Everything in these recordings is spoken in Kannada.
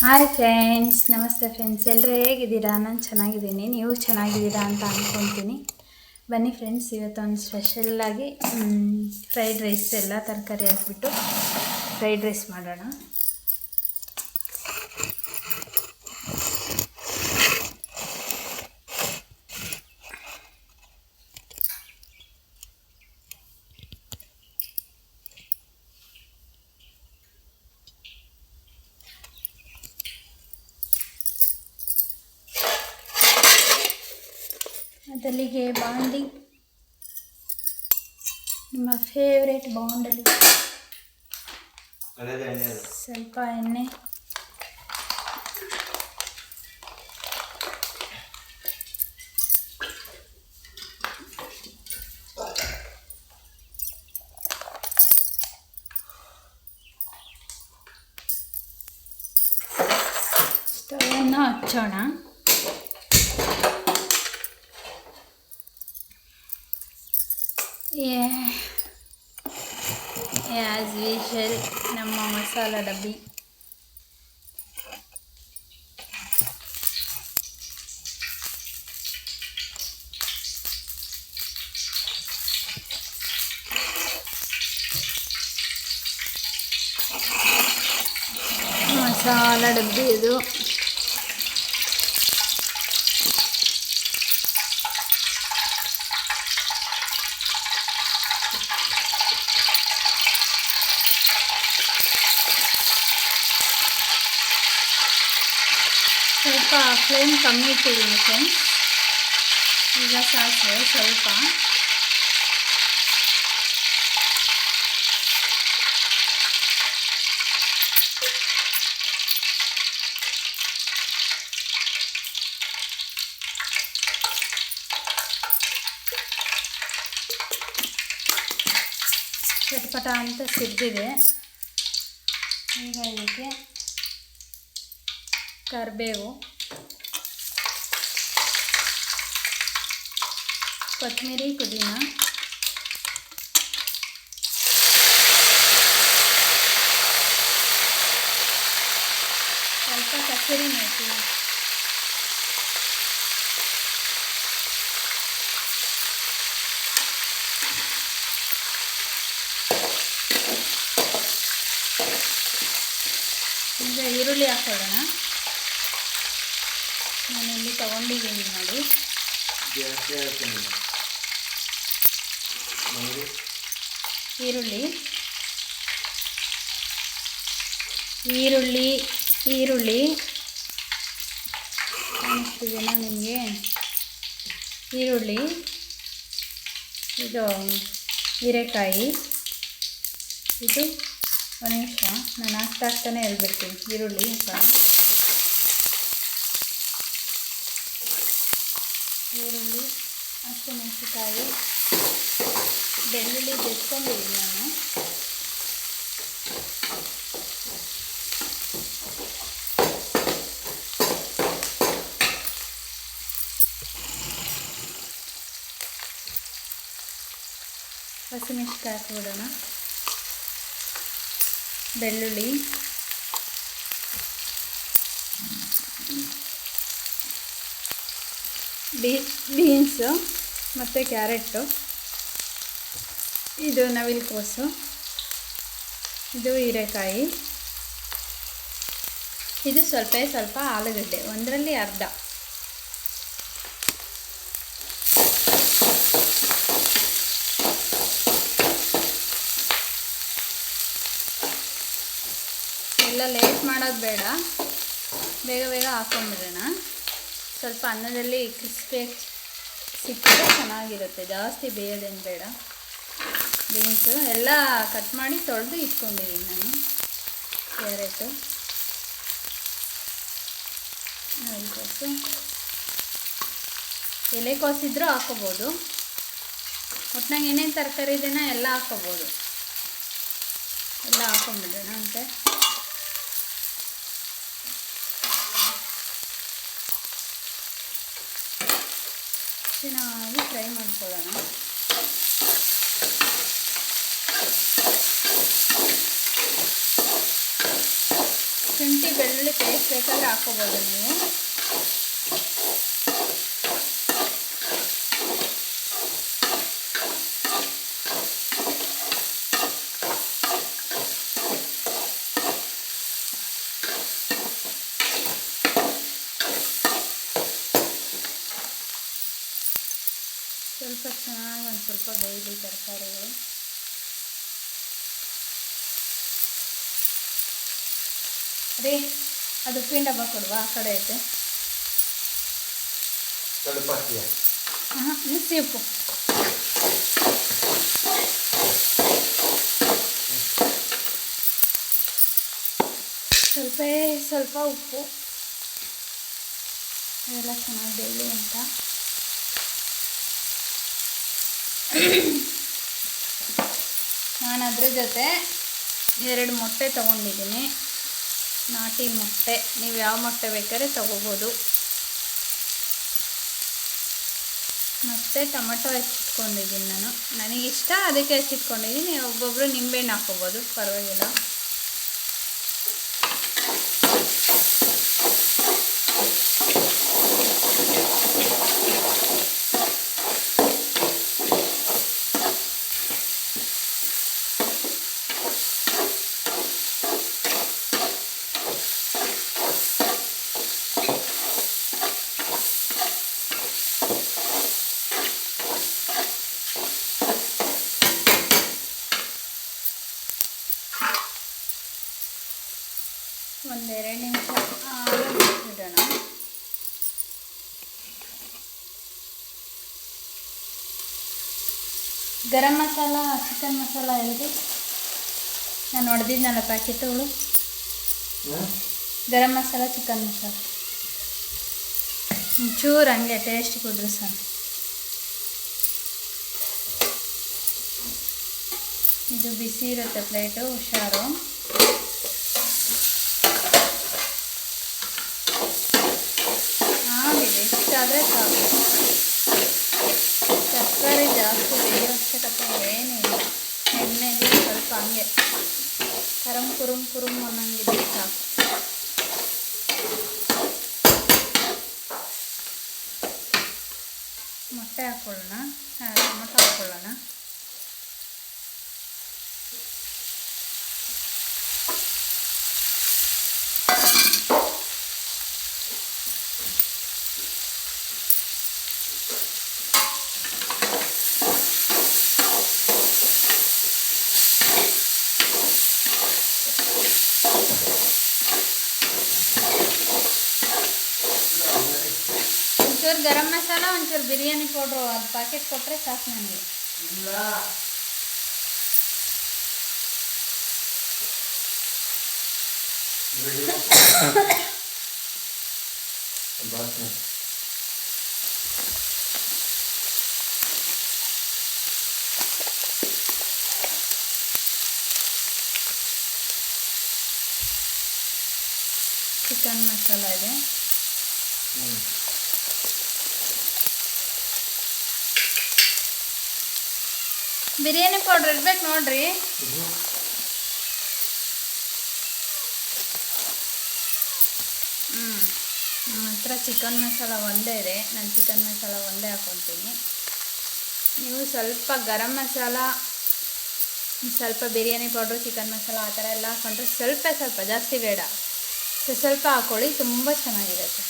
ಹಾಯ್ ಫ್ರೆಂಡ್ಸ್ ನಮಸ್ತೆ ಫ್ರೆಂಡ್ಸ್ ಎಲ್ಲರೂ ಹೇಗಿದ್ದೀರಾ? ನಾನು ಚೆನ್ನಾಗಿದ್ದೀನಿ. ನೀವು ಚೆನ್ನಾಗಿದ್ದೀರಾ ಅಂತ ಅಂದ್ಕೊತೀನಿ ಬನ್ನಿ ಫ್ರೆಂಡ್ಸ್ ಇವತ್ತೊಂದು ಸ್ಪೆಷಲ್ಲಾಗಿ ಫ್ರೈಡ್ ರೈಸ್ ಎಲ್ಲ ತರಕಾರಿ ಹಾಕ್ಬಿಟ್ಟು ಫ್ರೈಡ್ ರೈಸ್ ಮಾಡೋಣ. ಅದಲ್ಲಿಗೆ ಬಾಂಡಿ. ನಿಮ್ಮ ಫೇವ್ರೇಟ್ ಬಾಂಡಲ್ಲಿ. ಸ್ವಲ್ಪ ಎಣ್ಣೆ. ಆ್ಯಸ್ ಯೂಶಲ್ ನಮ್ಮ ಮಸಾಲ ಡಬ್ಬಿ ಮಸಾಲ ಡಬ್ಬಿ ಇದು ಸ್ವಲ್ಪ ಫ್ಲೇಮ್ ಕಮ್ಮಿ ಇಟ್ಟಿದ್ದೀನಿ ಫ್ರೆಂಡ್ಸ್ ಈಗ ಸಾಸಿವೆ ಸ್ವಲ್ಪ. ಚಟ್ಪಟ ಅಂತ ಸಿದ್ದಿದೆ ಈಗ ಇದಕ್ಕೆ ಕರಿಬೇವು. ಕೊತ್ತಂಬರಿ ಪುದೀನ. ಸ್ವಲ್ಪ ಕಸೂರಿ ಮೇಥಿ ಈಗ ಈರುಳ್ಳಿ ಹಾಕೊಳ್ಳೋಣ ಇಲ್ಲಿ ತಗೊಂಡಿದ್ದೀನಿ ನೋಡಿ. ಈರುಳ್ಳಿ. ಈರುಳ್ಳಿ ಈರುಳ್ಳಿ. ಕಾಣಿಸ್ತಿದೆಯಾ ನಿಮಗೆ? ಈರುಳ್ಳಿ. ಇದು ಹೀರೆಕಾಯಿ. ಇದು ಒಂದು ನಿಮಿಷ, ನಾನು ಹಾಕ್ತಾ ಹಾಕ್ತಾನೆ ಹೇಳ್ಬಿಡ್ತೀನಿ. ಈರುಳ್ಳಿ ಸಹ ಈರುಳ್ಳಿ ಹಸಿಮೆಣಸಿಕಾಯಿ ಬೆಳ್ಳುಳ್ಳಿ ಬೆಸ್ಕೊಂಡಿದ್ದೀನಿ ನಾನು ಹಸಿಮೆಣ್ಸಿಕಾಯಿ ಹಾಕ್ಬಿಡೋಣ. ಬೆಳ್ಳುಳ್ಳಿ. ಬೀನ್ಸ್ ಮತ್ತು ಕ್ಯಾರೆಟು. ಇದು ನವಿಲುಕೋಸು ಇದು ಹೀರೆಕಾಯಿ. ಇದು ಸ್ವಲ್ಪ ಸ್ವಲ್ಪ ಆಲೂಗಡ್ಡೆ, ಒಂದರಲ್ಲಿ ಅರ್ಧ. ಎಲ್ಲ ಲೇಟ್ ಮಾಡೋದು ಬೇಡ. ಬೇಗ ಬೇಗ ಹಾಕೊಂಡ್ಬಿಡೋಣ. ಸ್ವಲ್ಪ ಅನ್ನದಲ್ಲಿ ಕ್ರಿಸ್ಪಿಯಾಗಿ ಸಿಕ್ಕಿದ್ರೆ ಚೆನ್ನಾಗಿರುತ್ತೆ. ಜಾಸ್ತಿ ಬೇಯೋದೇನು ಬೇಡ. ಬೀನ್ಸು ಎಲ್ಲ ಕಟ್ ಮಾಡಿ ತೊಳೆದು ಇಟ್ಕೊಂಡಿದ್ದೀನಿ ನಾನು. ಕ್ಯಾರೆಟು ಎಲೆಕೋಸು ಎಲೆಕೋಸಿದ್ರೂ ಹಾಕೋಬೋದು ಒಟ್ನಾಗ ಏನೇನು ತರಕಾರಿ ಇದೆಯೋ ಎಲ್ಲ ಹಾಕೋಬೋದು ಎಲ್ಲ ಹಾಕೊಂಡ್ಬಿಡೋಣ ಅಂತೆ ಚೆನ್ನಾಗಿ ಫ್ರೈ ಮಾಡ್ಕೊಳ್ಳೋಣ. ಶುಂಠಿ ಬೆಳ್ಳುಳ್ಳಿ ಪೇಸ್ಟ್ ಬೇಕಾದ್ರೆ ಹಾಕೋಬೋದು ನೀವು. ಸ್ವಲ್ಪ ಚೆನ್ನಾಗಿ ಒಂದು ಸ್ವಲ್ಪ ಬೇಯಲಿ ತರಕಾರಿಗಳು. ರೀ ಅದು ಉಪ್ಪಿನ ಡಬ್ಬ ಕೊಡುವ ಆ ಕಡೆ ಐತೆ. ಹಾಂ ಉಪ್ಪು ಸ್ವಲ್ಪ ಸ್ವಲ್ಪ ಉಪ್ಪು. ಅದೆಲ್ಲ ಚೆನ್ನಾಗಿ ಡೈಲಿ ಅಂತ. ನಾನು ಅದ್ರ ಜೊತೆ ಎರಡು ಮೊಟ್ಟೆ ತೊಗೊಂಡಿದ್ದೀನಿ. ನಾಟಿ ಮೊಟ್ಟೆ. ನೀವು ಯಾವ ಮೊಟ್ಟೆ ಬೇಕಾದ್ರೆ ತಗೋಬೋದು. ಮತ್ತು ಟೊಮೆಟೊ ಹೆಚ್ಚಿಟ್ಕೊಂಡಿದ್ದೀನಿ ನಾನು. ನನಗಿಷ್ಟ ಅದಕ್ಕೆ ಹೆಚ್ಚಿಟ್ಕೊಂಡಿದ್ದೀನಿ. ಒಬ್ಬೊಬ್ಬರು ನಿಂಬೆಹಣ್ಣು ಹಾಕೋಬೋದು. ಪರವಾಗಿಲ್ಲ. ಗರಂ ಮಸಾಲ ಚಿಕನ್ ಮಸಾಲ ಎಲ್ಲಿ ನಾನು ಹೊಡೆದಿದ್ನಲ್ಲ ಪ್ಯಾಕೆಟುಗಳು ಗರಂ ಮಸಾಲ ಚಿಕನ್ ಮಸಾಲ. ಒಂಚೂರು ಹಂಗೆ ಟೇಸ್ಟ್ ಕುದ್ರೆ ಸರ್ ಇದು ಬಿಸಿ ಇರುತ್ತೆ ಪ್ಲೇಟು ಹುಷಾರು. ಆಗಿದೆ ಇಷ್ಟಾದರೆ ಸಾಕು. ಸ್ವಲ್ಪ ಹಂಗೆ ಕರಂ ಕುರುಮ್ ಕುರುಮ್ ಅನ್ನಂಗಿದೆ ಒಂಚೂರು ಗರಂ ಮಸಾಲ ಒಂಚೂರು ಬಿರಿಯಾನಿ ಪೌಡ್ರು ಅದು ಪ್ಯಾಕೆಟ್ ಕೊಟ್ಟರೆ ಸಾಕು ನನಗೆ ಚಿಕನ್ ಮಸಾಲ ಇದೆ. ಬಿರಿಯಾನಿ ಪೌಡ್ರ್ ಇರ್ಬೇಕು ನೋಡ್ರಿ. ಹ್ಞೂ ನಮ್ಮ ಹತ್ರ ಚಿಕನ್ ಮಸಾಲ ಒಂದೇ ಇದೆ. ನಾನು ಚಿಕನ್ ಮಸಾಲ ಒಂದೇ ಹಾಕ್ಕೊತೀನಿ ನೀವು ಸ್ವಲ್ಪ ಗರಂ ಮಸಾಲ ಸ್ವಲ್ಪ ಬಿರಿಯಾನಿ ಪೌಡ್ರು ಚಿಕನ್ ಮಸಾಲ ಆ ಥರ ಎಲ್ಲ ಹಾಕೊಂಡ್ರೆ ಸ್ವಲ್ಪ ಸ್ವಲ್ಪ ಜಾಸ್ತಿ ಬೇಡ. ಸ್ವಲ್ಪ ಹಾಕ್ಕೊಳ್ಳಿ ತುಂಬ ಚೆನ್ನಾಗಿರುತ್ತೆ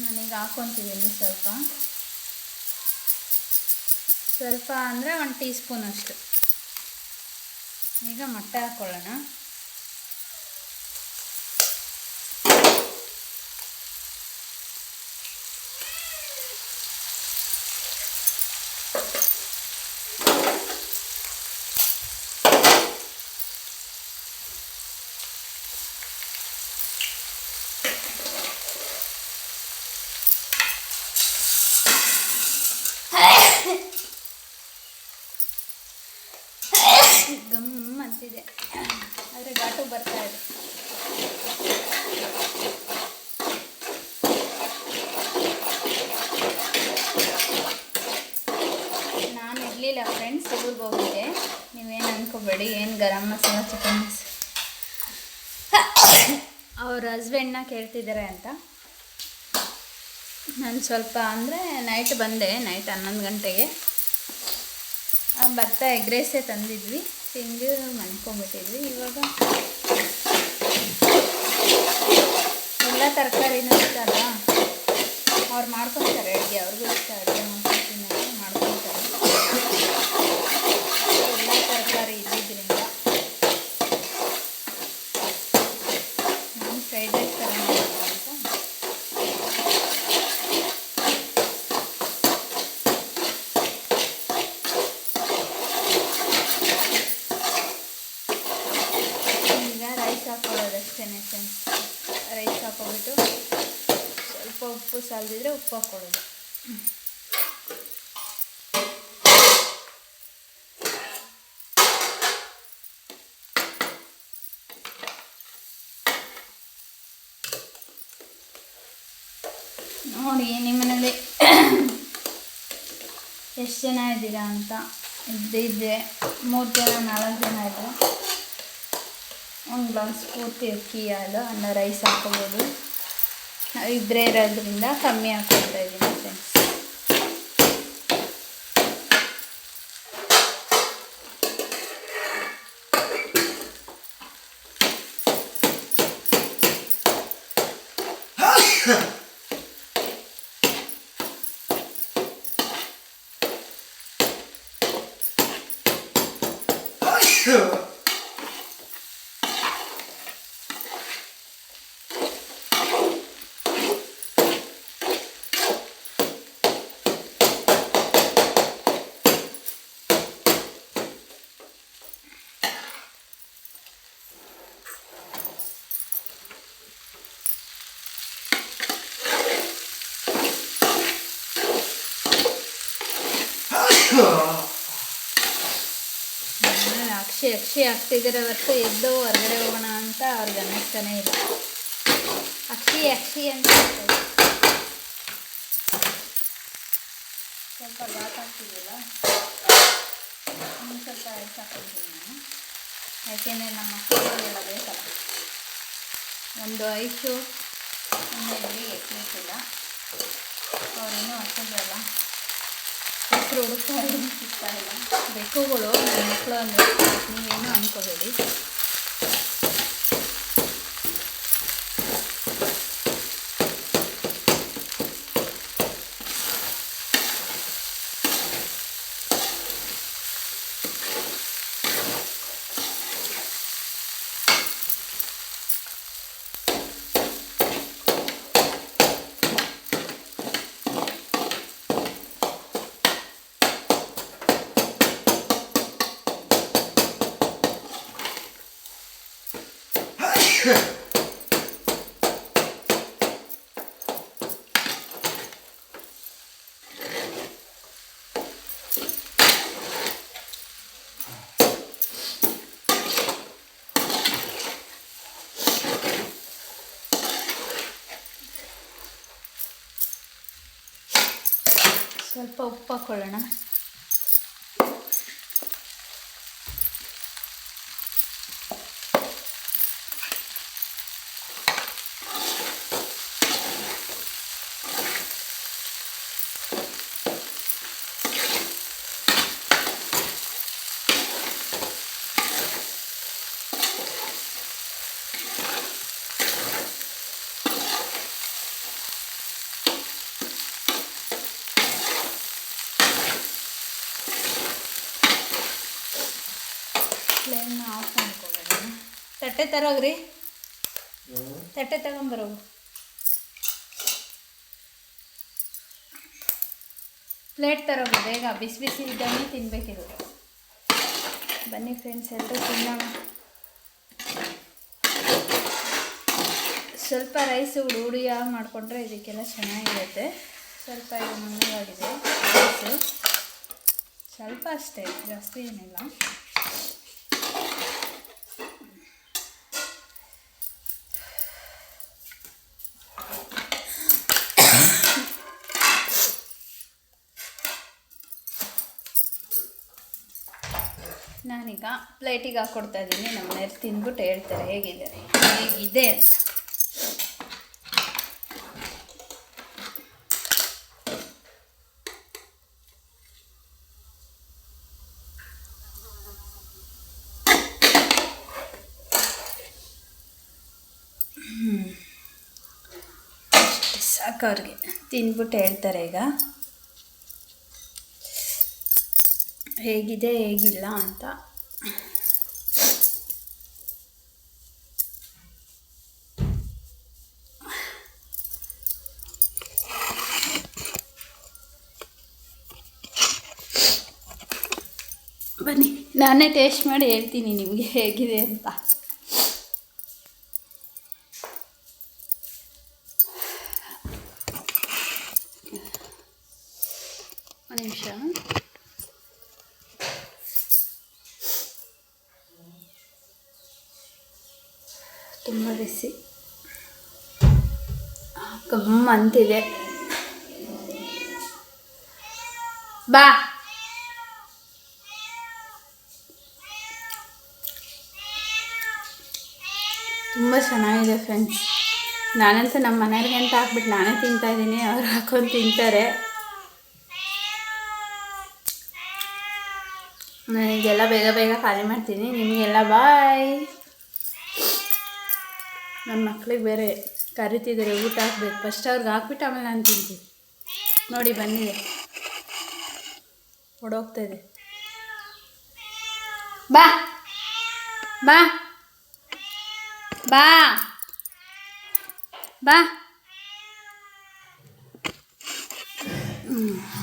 ನಾನೀಗ ಹಾಕ್ಕೊತಿದ್ದೀನಿ ಸ್ವಲ್ಪ. ಸ್ವಲ್ಪ ಅಂದರೆ ಒಂದು ಟೀ ಸ್ಪೂನ್ ಅಷ್ಟು. ಈಗ ಮೊಟ್ಟೆ ಹಾಕ್ಕೊಳ್ಳೋಣ ಗಮ್ ಅಂತಿದೆ ಆದರೆ ಘಾಟು ಬರ್ತಾ ಇದೆ ಮಾಡಬೇಡಿ ಏನು ಗರಂ ಮಸಾಲ ಚಿಕನ್ ಅವ್ರ ಹಸ್ಬೆಂಡ್ನ ಕೇಳ್ತಿದ್ದಾರೆ ಅಂತ. ನಾನು ಸ್ವಲ್ಪ ಅಂದರೆ ನೈಟ್ ಬಂದೆ ನೈಟ್ ಹನ್ನೊಂದು ಗಂಟೆಗೆ. ಬರ್ತಾ ಎಗ್ ರೈಸೇ ತಂದಿದ್ವಿ, ತಿಂದು ಮನ್ಕೊಂಬಿಟ್ಟಿದ್ವಿ. ಇವಾಗ ಎಲ್ಲ ತರಕಾರಿನೂ ಇಷ್ಟ ಅಲ್ಲ ಅವ್ರು ಮಾಡ್ಕೊತಾರೆ ಅಡುಗೆ, ಅವ್ರಿಗೂ ಇಷ್ಟ ಅಡುಗೆ ಮಾಡ್ಕೊತೀನಿ ಮಾಡ್ಕೊತಾರೆ ಎಲ್ಲ ತರಕಾರಿ ಇದ್ದಿದ್ದರಿಂದ ನಾನು ಫ್ರೈಡ್ ರೈಸ್ ಥರ ಮಾಡೋಣ ಅಂತ ಈಗ ರೈಸ್ ಹಾಕೊಳ್ಳೋದಷ್ಟೇ ಫ್ರೆಂಡ್ಸ್ ರೈಸ್ ಹಾಕೊಬಿಟ್ಟು ಸ್ವಲ್ಪ ಉಪ್ಪು ಸಾಲದಿದ್ರೆ ಉಪ್ಪು ಹಾಕ್ಕೊಳ್ಳೋದು ನೋಡಿ, ನಿಮ್ಮನೇಲಿ ಎಷ್ಟು ಜನ ಇದ್ದೀರಾ ಅಂತ. ಇದ್ದಿದ್ದೆ ಮೂರು ಜನ, ನಾಲ್ಕು ಜನ ಇದ್ದರು ಒಂದು ಗ್ಲಾಸ್ ಪೂರ್ತಿ ಅಕ್ಕಿ ಅದು ಅನ್ನ ರೈಸ್ ಹಾಕ್ಕೋಬೋದು ಇಬ್ಬರೇ ಇರೋದ್ರಿಂದ ಕಮ್ಮಿ ಹಾಕ್ಕೊಳ್ತಾ ಇದ್ದೀನಿ ಫ್ರೆಂಡ್ಸ್ ಆಮೇಲೆ ಅಕ್ಷಿ ಅಕ್ಷಿ ಆಗ್ತಿದ್ದಾರೆ ಹೊರತು ಎದ್ದು ಹೊರಗಡೆ ಹೋಗೋಣ ಅಂತ ಅವ್ರಿಗೆ ಅನ್ನಿಸ್ತಾನೆ ಇಲ್ಲ. ಅಕ್ಷಿ ಅಕ್ಷಿ ಅಂತ ಸ್ವಲ್ಪ ಘಾಟ್ ಆಗ್ತಿದ್ದಿಲ್ಲ ಇನ್ನು ಸ್ವಲ್ಪ ಹಾಕ್ಕೊಳ್ತೀನಿ ನಾನು. ಯಾಕೆಂದರೆ ನಮ್ಮ ಮಕ್ಕಳಿಗೆಲ್ಲ ಬೇಕಲ್ಲ ಒಂದು ಐಸು ಒಂದು ಇಡ್ಲಿ ಎಕ್ಲಿಕ್ಕಿಲ್ಲ ಅವರಿನ್ನೂ ಹಸಿದಲ್ಲ ಸಿಗ್ತಾ ಇಲ್ಲ ಬೆಕ್ಕುಗಳು ನನ್ನ ಮಕ್ಕಳು ಅಂದರೆ ನೀವೇನು ಅಂದ್ಕೋಬೇಡಿ ಸ್ವಲ್ಪ ಉಪ್ಪು ಹಾಕ್ಕೊಳ್ಳೋಣ ತಟ್ಟೆ ತರೋಗ್ರಿ. ತಟ್ಟೆ ತಗೊಂಬರೋ. ಪ್ಲೇಟ್ ತರೋದು ಬೇಗ ಬಿಸಿ ಬಿಸಿ ಇದ್ದಂಗೆ ತಿನ್ನಬೇಕಿದು ಬನ್ನಿ ಫ್ರೆಂಡ್ಸ್ ಎಲ್ಲರೂ ತಿನ್ನೋಣ. ಸ್ವಲ್ಪ ರೈಸ್ ಹುಡಿ ಹುಡಿಯಾಗಿ ಮಾಡಿಕೊಂಡ್ರೆ ಇದಕ್ಕೆಲ್ಲ ಚೆನ್ನಾಗಿರುತ್ತೆ. ಸ್ವಲ್ಪ ಇದು ನುಣ್ಣಗಾಗಿದೆ ರೈಸು. ಸ್ವಲ್ಪ ಅಷ್ಟೇ ಜಾಸ್ತಿ ಏನಿಲ್ಲ. ನಾನೀಗ ಪ್ಲೇಟಿಗೆ ಹಾಕ್ಕೊಡ್ತಾ ಇದ್ದೀನಿ. ನಮ್ಮ ಮನೆಯವ್ರು ತಿಂದ್ಬಿಟ್ಟು ಹೇಳ್ತಾರೆ ಹೇಗಿದೆ. ಹೇಗಿದೆ ಅಂತ. ಸಾಕು ಅವ್ರಿಗೆ. ತಿಂದ್ಬಿಟ್ಟು ಹೇಳ್ತಾರೆ ಈಗ. ಹೇಗಿದೆ ಹೇಗಿಲ್ಲ ಅಂತ. ಬನ್ನಿ ನಾನೇ ಟೇಸ್ಟ್ ಮಾಡಿ ಹೇಳ್ತೀನಿ ನಿಮಗೆ ಹೇಗಿದೆ ಅಂತ. ಒಂದು ನಿಮಿಷ. ತುಂಬ ಬಿಸಿ. ಕಮ್ಮ ಅಂತಿದೆ. ಬಾ. ತುಂಬ ಚೆನ್ನಾಗಿದೆ ಫ್ರೆಂಡ್ಸ್. ನಾನಂತೂ ನಮ್ಮ ಮನೆಯವ್ರಿಗೆ ಅಂತ ಹಾಕ್ಬಿಟ್ಟು ನಾನೇ ತಿಂತಾ ಇದ್ದೀನಿ, ಅವ್ರು ಹಾಕೊಂಡು ತಿಂತಾರೆ. ನನಗೆಲ್ಲ ಬೇಗ ಬೇಗ ಖಾಲಿ ಮಾಡ್ತೀನಿ. ನಿಮಗೆಲ್ಲ ಬಾಯ್. ನನ್ನ ಮಕ್ಳಿಗೆ ಬೇರೆ ಕರಿತಿದ್ದಾರೆ, ಊಟ ಹಾಕ್ಬೇಕು. ಫಸ್ಟ್ ಅವ್ರಿಗೆ ಹಾಕ್ಬಿಟ್ಟು ಆಮೇಲೆ ನಾನು ತಿಂತೀನಿ. ನೋಡಿ ಬಂದಿದೆ ಇದೆ. ಬಾ. ಬಾ. ಬಾ. ಬಾ. ಹ್ಮ್.